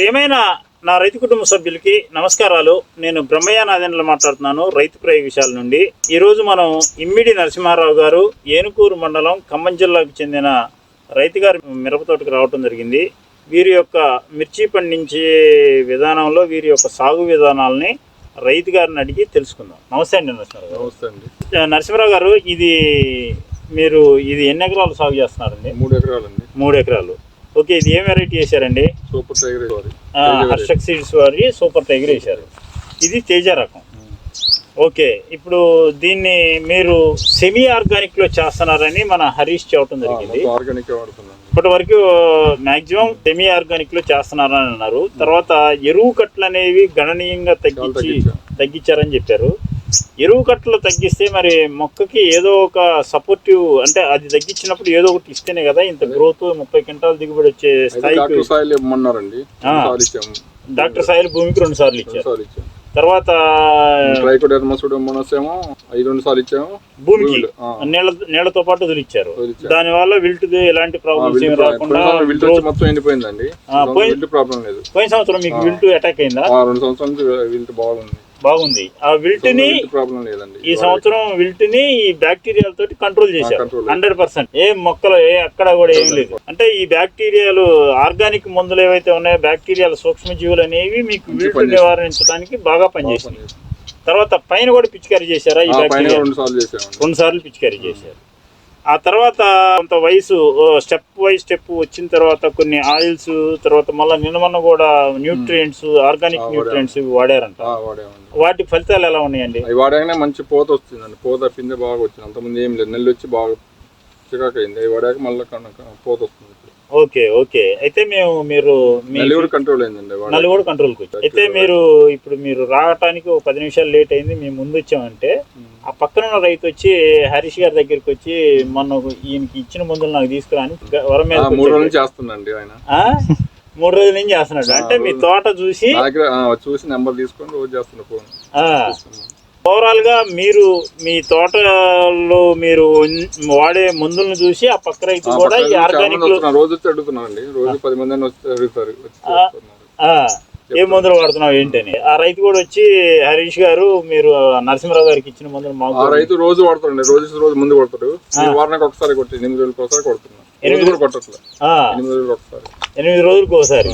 ప్రియమైన నా రైతు కుటుంబ సభ్యులకి నమస్కారాలు. నేను బ్రహ్మయ్య నాదెండ్ల మాట్లాడుతున్నాను రైతు ప్రయోగశాల నుండి. ఈరోజు మనం ఇమ్మిడి నరసింహారావు గారు ఏనుకూరు మండలం ఖమ్మం జిల్లాకు చెందిన రైతు గారి మిరప తోటకు రావటం జరిగింది. వీరి యొక్క మిర్చి పండించే విధానంలో వీరి యొక్క సాగు విధానాలని రైతు గారిని అడిగి తెలుసుకుందాం. నమస్తే అండి నరసింహారావు నమస్తే అండి. నరసింహారావు గారు ఇది మీరు ఇది ఎన్ని ఎకరాలు సాగు చేస్తున్నారండి? మూడు ఎకరాలండి. మూడు ఎకరాలు. ఓకే ఇది ఏం వెరైటీ చేశారండి సూపర్ టైగర్ హర్షక్ సీడ్స్ వారి సూపర్ టైగర్ వేశారు. ఇది తేజ రకం. ఓకే ఇప్పుడు దీన్ని మీరు సెమీ ఆర్గానిక్లో చేస్తున్నారని మన హరీష్ చెప్పడం జరిగింది. ఆర్గానిక్ ఇప్పటి వరకు మాక్సిమం సెమీ ఆర్గానిక్లో చేస్తున్నారని అన్నారు. తర్వాత ఎరువు కట్టలు అనేవి గణనీయంగా తగ్గించాం. తగ్గించారని చెప్పారు. ఎరువు కట్టలు తగ్గిస్తే మరి మొక్కకి ఏదో ఒక సపోర్టివ్ అంటే అది తగ్గించినప్పుడు ఏదో ఒకటి ఇస్తేనే కదా ఇంత గ్రోత్ ముప్పై క్వింటాల దిగుబడి వచ్చే స్థాయికి డాక్టర్ సాయిల్ భూమికి రెండు సార్లు ఇచ్చారు. తర్వాత ఐదు రెండు సార్లు ఇచ్చాము. భూమికి. నీళ్ళ నీళ్ళతో పాటు వదిలిచ్చారు. దాని వల్ల విల్ట్ ఎలాంటి ప్రాబ్లమ్స్ ఏమి రాకుండా మొత్తం ఎండిపోయిందండి. ప్రాబ్లం లేదు. పోయిన సంవత్సరం మీకు విల్ట్ అటాక్ అయిందా? రెండు సంవత్సరాల నుంచి విల్ట్ బాగుంది. బాగుంది. ఆ విల్ట్ని విల్ట్ ప్రాబ్లం లేదండి. ఈ సంవత్సరం విల్ట్ని ఈ బ్యాక్టీరియాల తోటి కంట్రోల్ చేశారు. హండ్రెడ్ పర్సెంట్ ఏ మొక్కలు ఏ అక్కడ కూడా ఏం లేదు. అంటే ఈ బ్యాక్టీరియాలు ఆర్గానిక్ మందులు ఏవైతే ఉన్నాయో బ్యాక్టీరియాల సూక్ష్మజీవులు అనేవి మీకు విల్ట్. నివారించడానికి బాగా పనిచేసింది తర్వాత పైన కూడా పిచికారీ చేశారా ఈ బ్యాక్టీరియా రెండు సార్లు చేసామండి రెండు సార్లు పిచికారీ చేశారు. ఆ తర్వాత కొంత వయసు స్టెప్ బై స్టెప్ వచ్చిన తర్వాత కొన్ని ఆయిల్స్ తర్వాత మళ్ళీ నిన్నమన్న కూడా న్యూట్రియంట్స్ ఆర్గానిక్ న్యూట్రియంట్స్ వాడారంట. వాటి ఫలితాలు ఎలా ఉన్నాయండి? అవి వాడాకనే మంచి పూత వస్తుందండి. పూత పిందె బాగా వచ్చింది. అంతకుముందు ఏం లేదు. నెల్లి వచ్చి బాగా చికాకు అయింది. అవి వాడాక మళ్ళీ పూత వస్తుంది. Okay okay. అయితే మేము మీరు కూడా కంట్రోల్ అయిందండి. నలుగురు కంట్రోల్కి వచ్చారు అయితే మీరు ఇప్పుడు మీరు రావటానికి ఒక పది నిమిషాలు లేట్ అయింది. మేము ముందు వచ్చామంటే ఆ పక్కన ఉన్న రైతు వచ్చి హరీష్ గారి దగ్గరికి వచ్చి మొన్న ఈయనకి ఇచ్చిన మందులు నాకు తీసుకురాని వరం మీద మూడు రోజుల చేస్తుందండి ఆయన? మూడు రోజుల నుంచి చేస్తున్నాడు. అంటే మీ తోట చూసి చూసి నెంబర్ తీసుకొని రోజు చేస్తున్నా ఫోన్. ఓవరాల్గా మీరు మీ తోటలో మీరు వాడే మందులను చూసి ఆ పక్క రైతు కూడా ఈ ఆర్గానిక్. రోజు వచ్చి అడుగుతున్నారండి రోజు పది మంది అయినా ఏ మందులు వాడుతున్నావు ఏంటని? ఆ రైతు కూడా వచ్చి హరీష్ గారు మీరు నరసింహరావు గారికి ఇచ్చిన మందులు ఆ మాకు రైతు రోజు వాడుతారండి రోజు రోజు ముందు కొడతాడు ఈ వారానికి ఒకసారి కొట్టి ఎనిమిది రోజులకు ఒకసారి కొడుతున్నా ఎనిమిది కొట్టట్లేదు ఆ, ఎనిమిది రోజులకు ఒకసారి. ఎనిమిది రోజులకు ఒకసారి.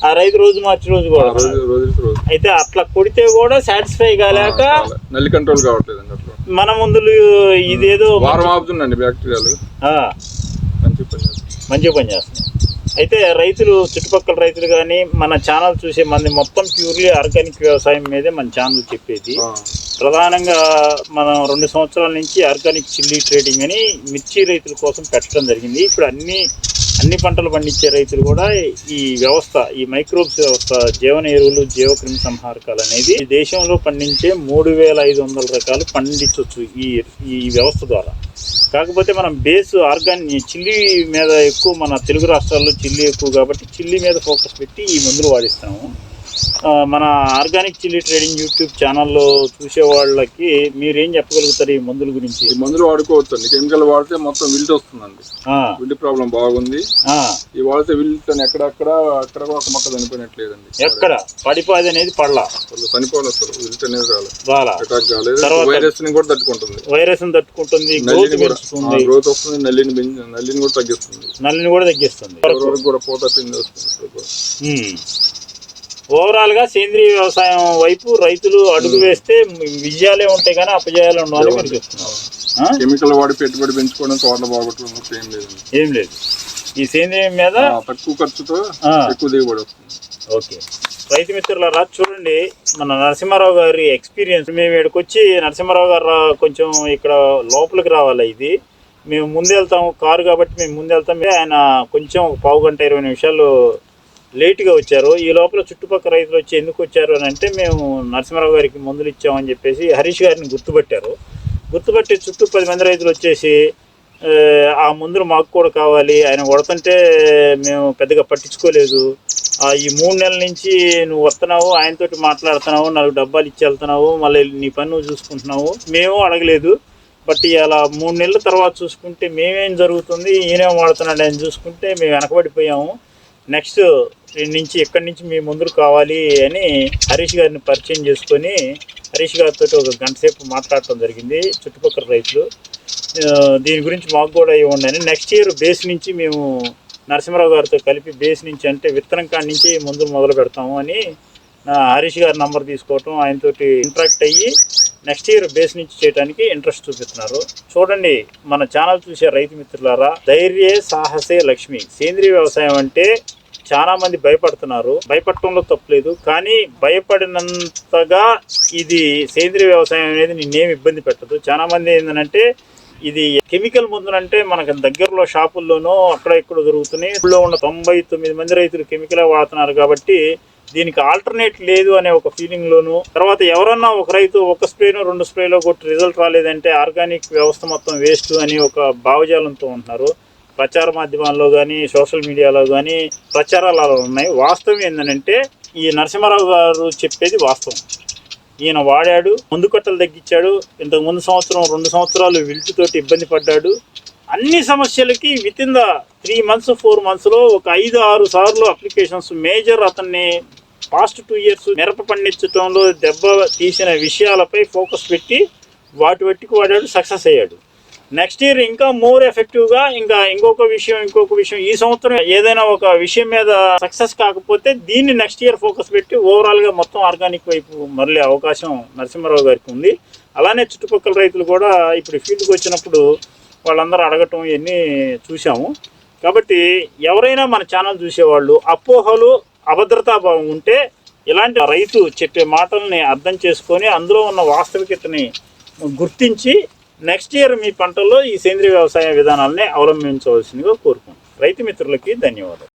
ఆ. రైతు రోజు మార్చి రోజు కూడా అయితే అట్లా కొడితే కూడా సాటిస్ఫై కాలేక. నల్లి కంట్రోల్ కావట్లేదండి అట్లా. మన మందులు ఇదేదో వారం ఆపుతుందండి బ్యాక్టీరియాలు. ఆ, మంచి పని చేస్తుంది. మంచిగా పనిచేస్తుంది అయితే రైతులు చుట్టుపక్కల రైతులు కానీ మన ఛానల్ చూసే మంది మొత్తం ప్యూర్లీ ఆర్గానిక్ వ్యవసాయం మీదే మన ఛానల్ చెప్పేది. ప్రధానంగా మనం రెండు సంవత్సరాల నుంచి ఆర్గానిక్ చిల్లీ ట్రేడింగ్ అని మిర్చి రైతుల కోసం పెట్టడం జరిగింది. ఇప్పుడు అన్ని అన్ని పంటలు పండించే రైతులు కూడా ఈ వ్యవస్థ ఈ మైక్రోబ్స్ వ్యవస్థ జీవన ఎరువులు జీవక్రిమి సంహారకాలు అనేది దేశంలో పండించే మూడు వేల ఐదు వందల రకాలు పండించవచ్చు ఈ ఈ వ్యవస్థ ద్వారా. కాకపోతే మనం బేస్ ఆర్గానిక్ చిల్లీ మీద ఎక్కువ మన తెలుగు రాష్ట్రాల్లో చిల్లీ ఎక్కువ కాబట్టి చిల్లీ మీద ఫోకస్ పెట్టి ఈ మందులు వాడిస్తాము మన ఆర్గానిక్ చిల్లీ ట్రేడింగ్ యూట్యూబ్ ఛానల్లో చూసే వాళ్ళకి మీరేం చెప్పగలుగుతారు ఈ మందుల గురించి? ఈ మందులు వాడుకోవచ్చు అండి. కెమికల్ వాడితే మొత్తం విల్ట్ వస్తుందండి. విల్ట్ ప్రాబ్లం బాగుంది. ఈ వాడితే విల్ట్ అని ఎక్కడెక్కడ అక్కడ కూడా ఒక మొక్క చనిపోయినట్లేదండి. ఎక్కడ? పడిపోది అనేది పడలా. చనిపోవాలి అసలు. విల్ట్ అనేది రాలేదు. వైరస్ని కూడా తట్టుకుంటుంది. వైరస్ తట్టుకుంటుంది గ్రోత్ వస్తుంది నల్లిని నల్లిని కూడా తగ్గిస్తుంది. నల్లిని కూడా తగ్గిస్తుంది. కూడా పోత పిండి వస్తుంది. ఇప్పుడు కూడా. ఓవరాల్గా సేంద్రీయ వ్యవసాయం వైపు రైతులు అడుగు వేస్తే విజయాలే ఉంటాయి కానీ అపజయాలు ఉండవు అని మీరు చెప్తున్నారు? కెమికల్ వాడి పెట్టుబడి పెంచుకోవడం తోటలు బాగొట్టడం తప్ప ఏం లేదండి ఏం లేదు. ఈ సేంద్రియం మీద తక్కువ ఖర్చుతో. ఎక్కువ దిగుబడి వస్తుంది. ఓకే. రైతు మిత్రులారా చూడండి మన నరసింహారావు గారి ఎక్స్పీరియన్స్. మేము ఇక్కడికి వచ్చి నరసింహారావు గారు రా- కొంచెం ఇక్కడ లోపలికి రావాలి ఇది. మేము ముందు వెళ్తాము కారు కాబట్టి మేము ముందు వెళ్తాం. ఆయన కొంచెం పావు గంట ఇరవై నిమిషాలు లేట్గా వచ్చారు. ఈ లోపల చుట్టుపక్కల రైతులు వచ్చి ఎందుకు వచ్చారు అని అంటే మేము నరసింహారావు గారికి మందులు ఇచ్చామని చెప్పేసి హరీష్ గారిని గుర్తుపట్టారు. గుర్తుపట్టి చుట్టూ పది మంది రైతులు వచ్చేసి ఆ మందులు మాకు కూడా కావాలి. ఆయన కొడుతుంటే మేము పెద్దగా పట్టించుకోలేదు. ఆ, ఈ మూడు నెలల నుంచి నువ్వు వస్తున్నావు ఆయనతోటి మాట్లాడుతున్నావు నాలుగు డబ్బాలు ఇచ్చి వెళ్తున్నావు మళ్ళీ నీ పని నువ్వు చూసుకుంటున్నావు. మేము అడగలేదు. బట్ ఇలా మూడు నెలల తర్వాత చూసుకుంటే మేమేం జరుగుతుంది ఈయనేం వాడుతున్నాడు అని చూసుకుంటే మేము వెనకబడిపోయాము. నెక్స్ట్ నుంచి ఇక్కడి నుంచి మీ ముందుకు కావాలి అని హరీష్ గారిని పరిచయం చేసుకొని హరీష్ గారితో ఒక గంట సేపు మాట్లాడటం జరిగింది చుట్టుపక్కల రైతులు. దీని గురించి మాకు కూడా ఇవ్వండి అని నెక్స్ట్ ఇయర్ బేస్ నుంచి మేము నరసింహరావు గారితో కలిపి బేస్ నుంచి అంటే విత్తనం కాడి నుంచి ముందు మొదలు పెడతాము అని హరీష్ గారి నంబర్ తీసుకోవటం ఆయనతోటి ఇంటరాక్ట్ అయ్యి నెక్స్ట్ ఇయర్ బేస్ నుంచి చేయడానికి ఇంట్రెస్ట్ చూపిస్తున్నారు. చూడండి మన ఛానల్ చూసే రైతు మిత్రులారా ధైర్యే సాహసే లక్ష్మి. సేంద్రియ వ్యవసాయం అంటే చాలా మంది భయపడుతున్నారు. భయపడటంలో తప్పలేదు కానీ భయపడినంతగా ఇది సేంద్రియ వ్యవసాయం అనేది నిన్నేమి ఇబ్బంది పెట్టదు. చాలా మంది ఏంటంటే ఇది కెమికల్ మందులంటే మనకు దగ్గరలో షాపుల్లోనూ అక్కడ ఇక్కడ దొరుకుతున్నాయి. ఇప్పుడు ఉన్న తొంభై తొమ్మిది మంది రైతులు కెమికలే వాడుతున్నారు కాబట్టి దీనికి ఆల్టర్నేట్ లేదు అనే ఒక ఫీలింగ్లోను తర్వాత ఎవరన్నా ఒక రైతు ఒక స్ప్రేను రెండు స్ప్రేలో కొట్టి రిజల్ట్ రాలేదంటే ఆర్గానిక్ వ్యవస్థ మొత్తం వేస్ట్ అని ఒక భావజాలంతో ఉంటున్నారు. ప్రచార మాధ్యమాల్లో కానీ సోషల్ మీడియాలో కానీ ప్రచారాలు అలా ఉన్నాయి. వాస్తవం ఏంటంటే ఈ నరసింహారావు గారు చెప్పేది వాస్తవం. ఈయన వాడాడు ముందు కట్టలు తగ్గించాడు ఇంతకు ముందు సంవత్సరం రెండు సంవత్సరాలు విల్టుతోటి ఇబ్బంది పడ్డాడు. అన్ని సమస్యలకి with in the three months four మంత్స్లో ఒక ఐదు ఆరు సార్లు అప్లికేషన్స్ మేజర్ అతన్ని పాస్ట్ టూ ఇయర్స్ మిరప పండించడంలో దెబ్బ తీసిన విషయాలపై ఫోకస్ పెట్టి వాటి వట్టికి వాడాడు సక్సెస్ అయ్యాడు. నెక్స్ట్ ఇయర్ ఇంకా మోర్ ఎఫెక్టివ్గా ఇంకా ఇంకొక విషయం ఇంకొక విషయం. ఈ సంవత్సరం ఏదైనా ఒక విషయం మీద సక్సెస్ కాకపోతే దీన్ని నెక్స్ట్ ఇయర్ ఫోకస్ పెట్టి ఓవరాల్గా మొత్తం ఆర్గానిక్ వైపు మరలే అవకాశం నరసింహారావు గారికి ఉంది. అలానే చుట్టుపక్కల రైతులు కూడా ఇప్పుడు ఫీల్డ్కి వచ్చినప్పుడు వాళ్ళందరూ అడగటం ఇవన్నీ చూసాము కాబట్టి ఎవరైనా మన ఛానల్ చూసేవాళ్ళు అపోహలు అభద్రతాభావం ఉంటే ఇలాంటి రైతు చెప్పే మాటల్ని అర్థం చేసుకొని అందులో ఉన్న వాస్తవికతని గుర్తించి నెక్స్ట్ ఇయర్ మీ పంటల్లో ఈ సేంద్రియ వ్యవసాయ విధానాలని అవలంబించవలసిందిగా కోరుకుంటున్నాను రైతు మిత్రులకి ధన్యవాదాలు.